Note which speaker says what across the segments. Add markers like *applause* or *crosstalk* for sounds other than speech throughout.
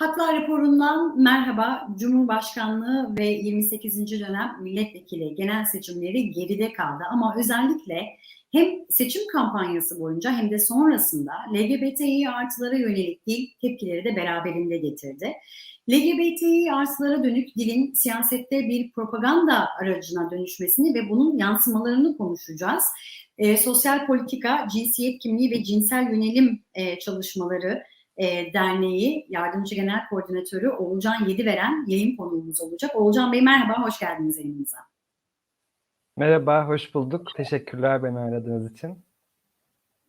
Speaker 1: Haklar raporundan merhaba. Cumhurbaşkanlığı ve 28. dönem milletvekili genel seçimleri geride kaldı ama özellikle hem seçim kampanyası boyunca hem de sonrasında LGBTİ artılara yönelik dil tepkileri de beraberinde getirdi. LGBTİ artılara dönük dilin siyasette bir propaganda aracına dönüşmesini ve bunun yansımalarını konuşacağız. E, sosyal politika, cinsiyet kimliği ve cinsel yönelim e, çalışmaları e, Derneği Yardımcı Genel Koordinatörü Oğulcan Yediveren yayın konuğumuz olacak. Oğulcan Bey merhaba, hoş geldiniz yayınımıza.
Speaker 2: Merhaba, hoş bulduk. Teşekkürler beni aradığınız için.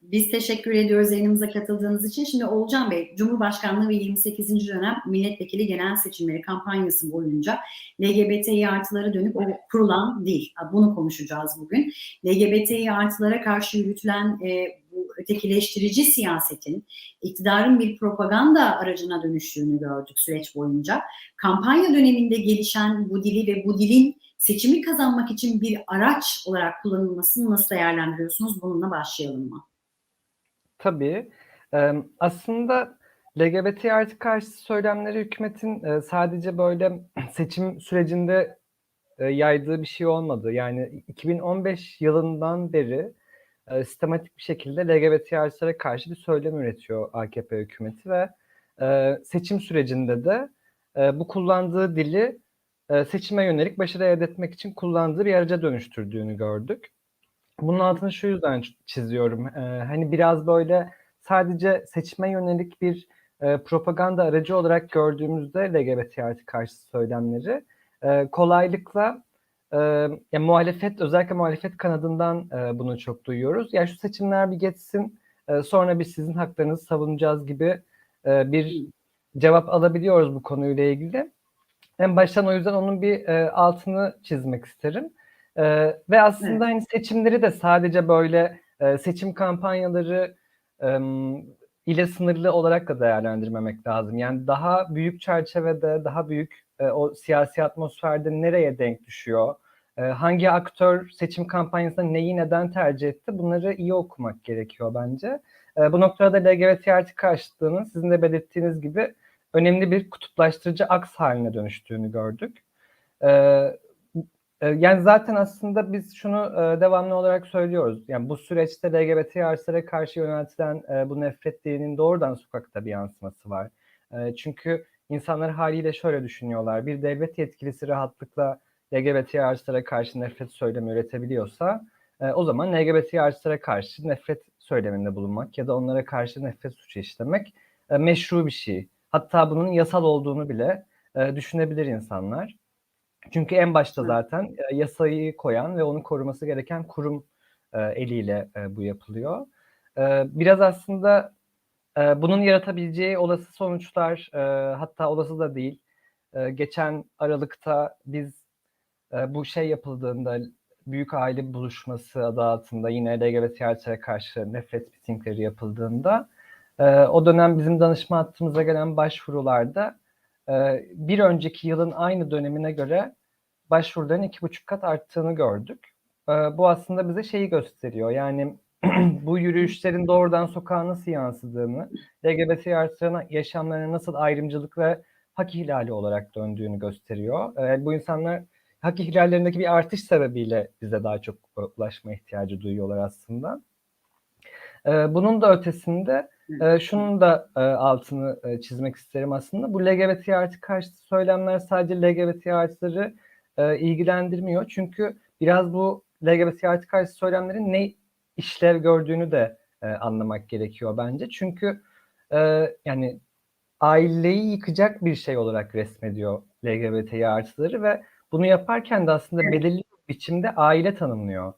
Speaker 1: Biz teşekkür ediyoruz yayınımıza katıldığınız için. Şimdi Oğulcan Bey, Cumhurbaşkanlığı ve 28. dönem milletvekili genel seçimleri kampanyası boyunca LGBTİ artılara dönük o kurulan dil. Bunu konuşacağız bugün. LGBTİ artılara karşı yürütülen e, ötekileştirici siyasetin iktidarın bir propaganda aracına dönüştüğünü gördük süreç boyunca. Kampanya döneminde gelişen bu dili ve bu dilin seçimi kazanmak için bir araç olarak kullanılmasını nasıl değerlendiriyorsunuz? Bununla başlayalım mı?
Speaker 2: Tabii. Aslında LGBT artı karşıtı söylemleri hükümetin sadece böyle *clears throat* seçim sürecinde yaydığı bir şey olmadı. Yani 2015 yılından beri sistematik bir şekilde LGBT artılara karşı bir söylem üretiyor AKP hükümeti ve seçim sürecinde de bu kullandığı dili seçime yönelik başarı elde etmek için kullandığı bir araca dönüştürdüğünü gördük. Bunun altını şu yüzden çiziyorum. Ee, hani biraz böyle sadece seçime yönelik bir e, propaganda aracı olarak gördüğümüzde LGBT artı karşı söylemleri e, kolaylıkla e, yani muhalefet özellikle muhalefet kanadından e, bunu çok duyuyoruz. Ya şu seçimler bir geçsin e, sonra biz sizin haklarınızı savunacağız gibi e, bir cevap alabiliyoruz bu konuyla ilgili. En baştan o yüzden onun bir e, altını çizmek isterim. E, ve aslında evet. hani seçimleri de sadece böyle e, seçim kampanyaları e, ile sınırlı olarak da değerlendirmemek lazım. Yani daha büyük çerçevede, daha büyük e, o siyasi atmosferde nereye denk düşüyor? E, hangi aktör seçim kampanyasında neyi neden tercih etti? Bunları iyi okumak gerekiyor bence. E, bu noktada LGBT artı karşıtlığının sizin de belirttiğiniz gibi önemli bir kutuplaştırıcı aks haline dönüştüğünü gördük. E, ee, yani zaten aslında biz şunu e, devamlı olarak söylüyoruz. Yani bu süreçte LGBT artılara karşı yöneltilen e, bu nefret dilinin doğrudan sokakta bir yansıması var. E, çünkü insanlar haliyle şöyle düşünüyorlar. Bir devlet yetkilisi rahatlıkla LGBT artılara karşı nefret söylemi üretebiliyorsa o zaman LGBT artılara karşı nefret söyleminde bulunmak ya da onlara karşı nefret suçu işlemek meşru bir şey. Hatta bunun yasal olduğunu bile düşünebilir insanlar. Çünkü en başta zaten e, yasayı koyan ve onu koruması gereken kurum e, eliyle e, bu yapılıyor. E, biraz aslında e, bunun yaratabileceği olası sonuçlar e, hatta olası da değil. E, geçen Aralık'ta biz e, bu şey yapıldığında büyük aile buluşması adı altında yine LGBT artılara karşı nefret mitingleri yapıldığında e, o dönem bizim danışma hattımıza gelen başvurularda ee, bir önceki yılın aynı dönemine göre başvuruların iki buçuk kat arttığını gördük. Ee, bu aslında bize şeyi gösteriyor. Yani *clears throat* bu yürüyüşlerin doğrudan sokağa nasıl yansıdığını, LGBT artılarına yaşamlarına nasıl ayrımcılık ve hak ihlali olarak döndüğünü gösteriyor. Ee, bu insanlar hak ihlallerindeki bir artış sebebiyle bize daha çok ulaşma ihtiyacı duyuyorlar aslında. Bunun da ötesinde e, şunun da e, altını e, çizmek isterim aslında. Bu LGBT artı karşıtı söylemler sadece LGBT artıları ilgilendirmiyor. Çünkü biraz bu LGBT artı karşıtı söylemlerin ne işlev gördüğünü de anlamak gerekiyor bence. Çünkü yani aileyi yıkacak bir şey olarak resmediyor LGBT artıları ve bunu yaparken de aslında belirli bir biçimde aile tanımlıyor.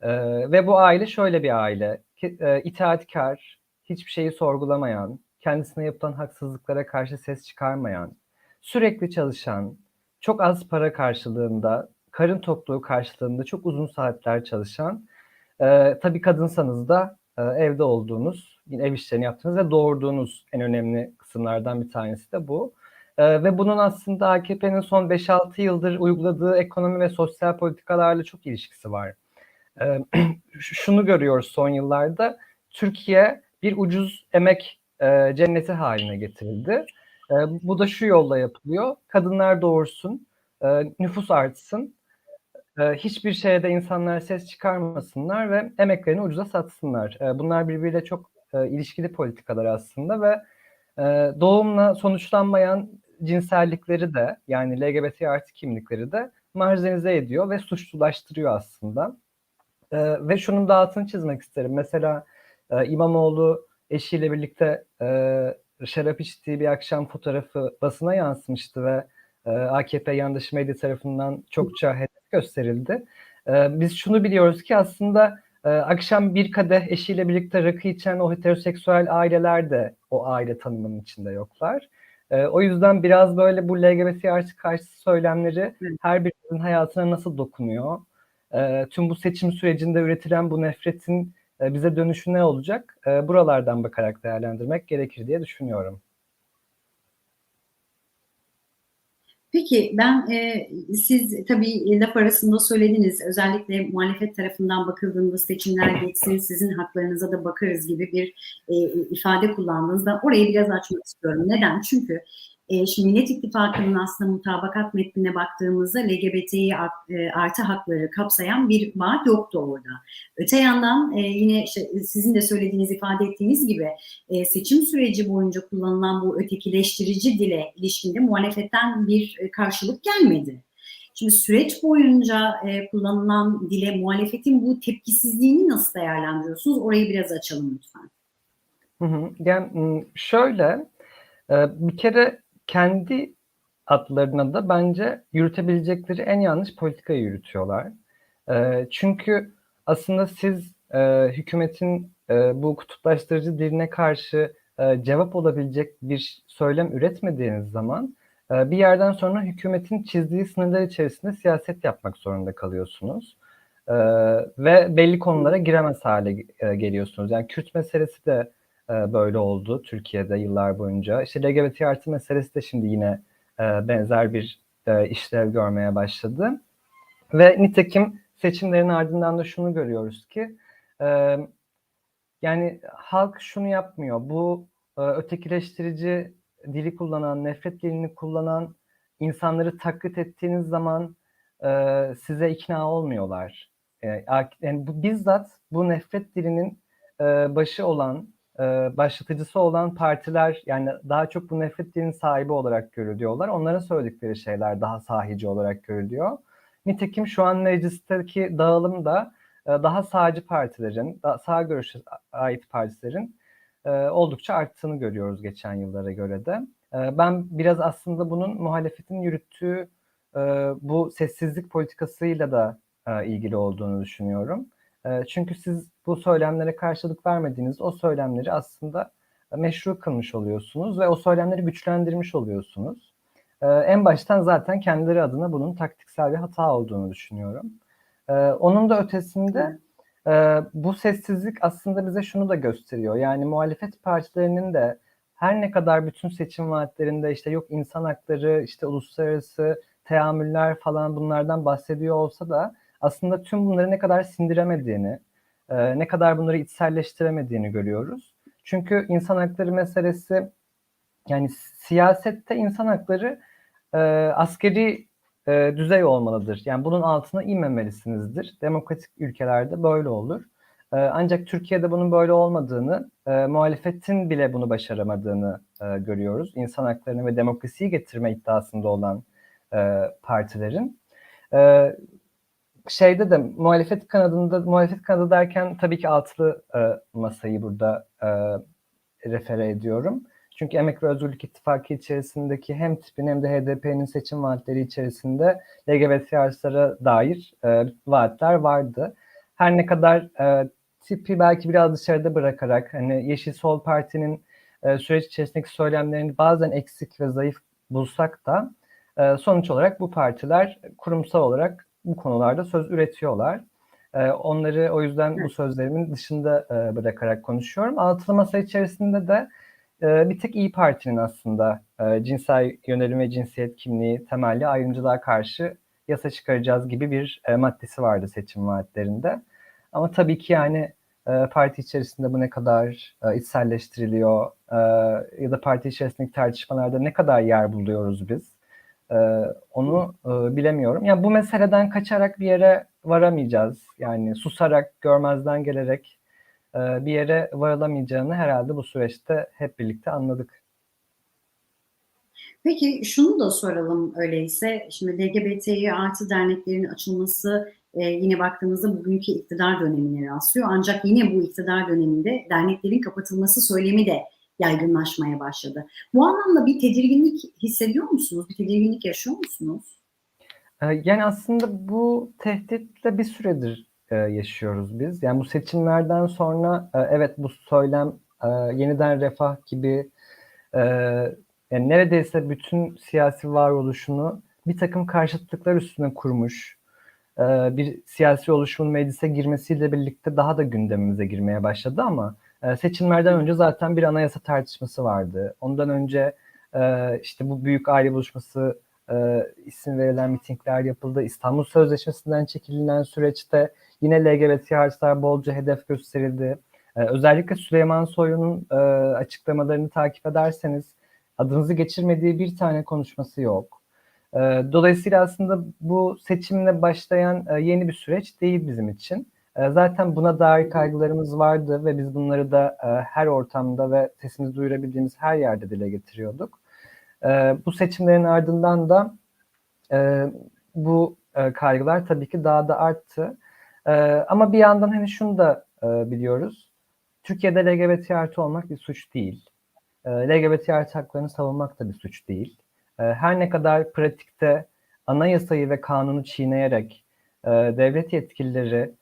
Speaker 2: E, ve bu aile şöyle bir aile. E, itaatkar, hiçbir şeyi sorgulamayan, kendisine yapılan haksızlıklara karşı ses çıkarmayan, sürekli çalışan, çok az para karşılığında, karın tokluğu karşılığında çok uzun saatler çalışan, e, tabii kadınsanız da e, evde olduğunuz, ev işlerini yaptığınız ve doğurduğunuz en önemli kısımlardan bir tanesi de bu. E, ve bunun aslında AKP'nin son 5-6 yıldır uyguladığı ekonomi ve sosyal politikalarla çok ilişkisi var. *clears throat* E, şunu görüyoruz son yıllarda, Türkiye bir ucuz emek e, cenneti haline getirildi. E, bu da şu yolla yapılıyor. Kadınlar doğursun, e, nüfus artsın, e, hiçbir şeye de insanlar ses çıkarmasınlar ve emeklerini ucuza satsınlar. E, bunlar birbiriyle çok e, ilişkili politikalar aslında ve e, doğumla sonuçlanmayan cinsellikleri de yani LGBT artı kimlikleri de marjinalize ediyor ve suçlulaştırıyor aslında. E, ve şunun da altını çizmek isterim. Mesela e, İmamoğlu eşiyle birlikte e, şarap içtiği bir akşam fotoğrafı basına yansımıştı ve e, AKP yandaşı medya tarafından çokça hedef gösterildi. E, biz şunu biliyoruz ki aslında e, akşam bir kadeh eşiyle birlikte rakı içen o heteroseksüel aileler de o aile tanımının içinde yoklar. E, o yüzden biraz böyle bu LGBT artı karşıtı söylemleri her birimizin hayatına nasıl dokunuyor? E, tüm bu seçim sürecinde üretilen bu nefretin e, bize dönüşü ne olacak? E, buralardan bakarak değerlendirmek gerekir diye düşünüyorum.
Speaker 1: Peki ben e, siz tabii laf arasında söylediniz özellikle muhalefet tarafından bakıldığında seçimler geçsin sizin haklarınıza da bakarız gibi bir e, ifade kullandığınızda orayı biraz açmak istiyorum. Neden? Çünkü e, şimdi Millet İttifakı'nın aslında mutabakat metnine baktığımızda LGBTİ e, artı hakları kapsayan bir vaat yoktu orada. Öte yandan e, yine işte sizin de söylediğiniz, ifade ettiğiniz gibi e, seçim süreci boyunca kullanılan bu ötekileştirici dile ilişkinde muhalefetten bir e, karşılık gelmedi. Şimdi süreç boyunca e, kullanılan dile muhalefetin bu tepkisizliğini nasıl değerlendiriyorsunuz? Orayı biraz açalım lütfen.
Speaker 2: Yani şöyle, bir kere kendi adlarına da bence yürütebilecekleri en yanlış politikayı yürütüyorlar. E, çünkü aslında siz e, hükümetin e, bu kutuplaştırıcı diline karşı e, cevap olabilecek bir söylem üretmediğiniz zaman e, bir yerden sonra hükümetin çizdiği sınırlar içerisinde siyaset yapmak zorunda kalıyorsunuz. E, ve belli konulara giremez hale e, geliyorsunuz. Yani Kürt meselesi de e, böyle oldu Türkiye'de yıllar boyunca. İşte LGBT artı meselesi de şimdi yine e, benzer bir e, işlev görmeye başladı. Ve nitekim seçimlerin ardından da şunu görüyoruz ki yani halk şunu yapmıyor. Bu ötekileştirici dili kullanan, nefret dilini kullanan insanları taklit ettiğiniz zaman size ikna olmuyorlar. Yani bu bizzat bu nefret dilinin başı olan e, başlatıcısı olan partiler yani daha çok bu nefret dilinin sahibi olarak görülüyorlar. Onların söyledikleri şeyler daha sahici olarak görülüyor. Nitekim şu an meclisteki dağılım da e, daha sağcı partilerin, daha sağ görüşe ait partilerin e, oldukça arttığını görüyoruz geçen yıllara göre de. Ben biraz aslında bunun muhalefetin yürüttüğü bu sessizlik politikasıyla da ilgili olduğunu düşünüyorum. Ee, çünkü siz bu söylemlere karşılık vermediğiniz o söylemleri aslında meşru kılmış oluyorsunuz ve o söylemleri güçlendirmiş oluyorsunuz. Ee, en baştan zaten kendileri adına bunun taktiksel bir hata olduğunu düşünüyorum. Ee, onun da ötesinde e, bu sessizlik aslında bize şunu da gösteriyor. Yani muhalefet partilerinin de her ne kadar bütün seçim vaatlerinde işte yok insan hakları, işte uluslararası teamüller falan bunlardan bahsediyor olsa da aslında tüm bunları ne kadar sindiremediğini, e, ne kadar bunları içselleştiremediğini görüyoruz. Çünkü insan hakları meselesi yani siyasette insan hakları e, askeri e, düzey olmalıdır. Yani bunun altına inmemelisinizdir. Demokratik ülkelerde böyle olur. Ancak Türkiye'de bunun böyle olmadığını, e, muhalefetin bile bunu başaramadığını e, görüyoruz. İnsan haklarını ve demokrasiyi getirme iddiasında olan e, partilerin. E, şeyde de muhalefet kanadında muhalefet kanadı derken tabii ki altılı e, masayı burada e, refere ediyorum. Çünkü Emek ve Özgürlük İttifakı içerisindeki hem tipin hem de HDP'nin seçim vaatleri içerisinde LGBT artılara dair e, vaatler vardı. Her ne kadar e, tipi belki biraz dışarıda bırakarak hani Yeşil Sol Parti'nin e, süreç içerisindeki söylemlerini bazen eksik ve zayıf bulsak da e, sonuç olarak bu partiler kurumsal olarak bu konularda söz üretiyorlar. E, onları o yüzden bu sözlerimin dışında e, bırakarak konuşuyorum. Altılı masa içerisinde de e, bir tek İyi Parti'nin aslında e, cinsel yönelim ve cinsiyet kimliği temelli ayrımcılığa karşı yasa çıkaracağız gibi bir e, maddesi vardı seçim vaatlerinde. Ama tabii ki yani e, parti içerisinde bu ne kadar e, içselleştiriliyor e, ya da parti içerisindeki tartışmalarda ne kadar yer buluyoruz biz e, onu e, bilemiyorum. Yani bu meseleden kaçarak bir yere varamayacağız. Yani susarak, görmezden gelerek e, bir yere varılamayacağını herhalde bu süreçte hep birlikte anladık.
Speaker 1: Peki şunu da soralım öyleyse. Şimdi LGBTİ artı derneklerin açılması e, yine baktığımızda bugünkü iktidar dönemine rastlıyor. Ancak yine bu iktidar döneminde derneklerin kapatılması söylemi de yaygınlaşmaya başladı. Bu anlamda bir tedirginlik hissediyor musunuz? Bir tedirginlik yaşıyor musunuz?
Speaker 2: E, yani aslında bu tehditle bir süredir e, yaşıyoruz biz. Yani bu seçimlerden sonra e, evet bu söylem e, yeniden refah gibi yani neredeyse bütün siyasi varoluşunu bir takım karşıtlıklar üstüne kurmuş bir siyasi oluşumun meclise girmesiyle birlikte daha da gündemimize girmeye başladı ama e, seçimlerden önce zaten bir anayasa tartışması vardı. Ondan önce e, işte bu büyük aile buluşması e, isim verilen mitingler yapıldı. İstanbul Sözleşmesi'nden çekililen süreçte yine LGBT artılar bolca hedef gösterildi. E, özellikle Süleyman Soylu'nun açıklamalarını takip ederseniz adınızı geçirmediği bir tane konuşması yok. Dolayısıyla aslında bu seçimle başlayan yeni bir süreç değil bizim için. E, zaten buna dair kaygılarımız vardı ve biz bunları da e, her ortamda ve sesimizi duyurabildiğimiz her yerde dile getiriyorduk. E, bu seçimlerin ardından da bu kaygılar tabii ki daha da arttı. Ama bir yandan hani şunu da biliyoruz. Türkiye'de LGBT artı olmak bir suç değil. LGBT artı haklarını savunmak da bir suç değil. Her ne kadar pratikte anayasayı ve kanunu çiğneyerek devlet yetkilileri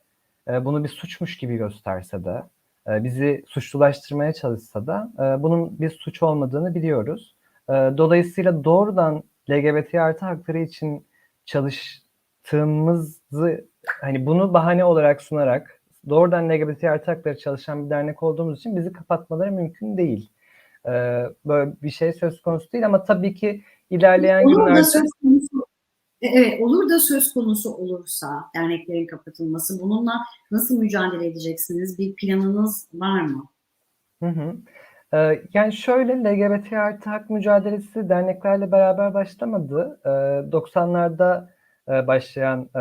Speaker 2: e, bunu bir suçmuş gibi gösterse de, e, bizi suçlulaştırmaya çalışsa da e, bunun bir suç olmadığını biliyoruz. E, dolayısıyla doğrudan LGBT artı hakları için çalıştığımızı, hani bunu bahane olarak sunarak doğrudan LGBT artı hakları çalışan bir dernek olduğumuz için bizi kapatmaları mümkün değil. E, böyle bir şey söz konusu değil ama tabii ki ilerleyen günlerde...
Speaker 1: Söz konusu, evet, olur da söz konusu olursa derneklerin kapatılması, bununla nasıl mücadele edeceksiniz? Bir planınız var mı?
Speaker 2: Hı hı. Ee, yani şöyle LGBT artı hak mücadelesi derneklerle beraber başlamadı. Ee, 90'larda e, başlayan e,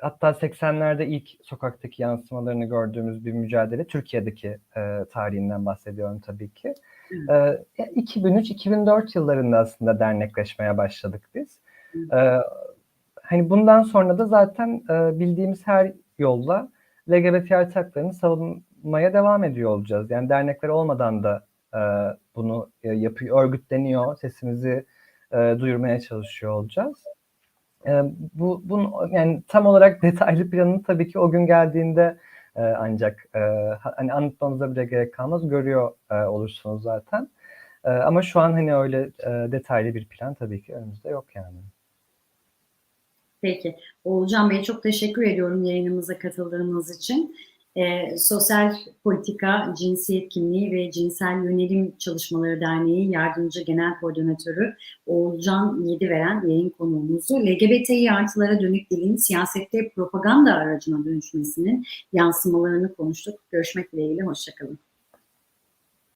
Speaker 2: hatta 80'lerde ilk sokaktaki yansımalarını gördüğümüz bir mücadele. Türkiye'deki e, tarihinden bahsediyorum tabii ki. Ee, 2003-2004 yıllarında aslında dernekleşmeye başladık biz. Ee, hani bundan sonra da zaten e, bildiğimiz her yolla LGBT artı savunmaya devam ediyor olacağız. Yani dernekler olmadan da e, bunu e, yapıyor, örgütleniyor, sesimizi e, duyurmaya çalışıyor olacağız. E, bu bunun yani tam olarak *laughs* detaylı planını tabii ki o gün geldiğinde e, ancak e, hani anlatmamıza bile gerek kalmaz görüyor e, olursunuz zaten. E, ama şu an hani öyle e, detaylı bir plan tabii ki önümüzde yok yani.
Speaker 1: Peki. Oğulcan Bey çok teşekkür ediyorum yayınımıza katıldığınız için. E, Sosyal Politika, Cinsiyet Kimliği ve Cinsel Yönelim Çalışmaları Derneği Yardımcı Genel Koordinatörü Oğulcan Yediveren yayın konuğumuzu LGBTİ artılara dönük dilin siyasette propaganda aracına dönüşmesinin yansımalarını konuştuk. Görüşmek dileğiyle, hoşçakalın.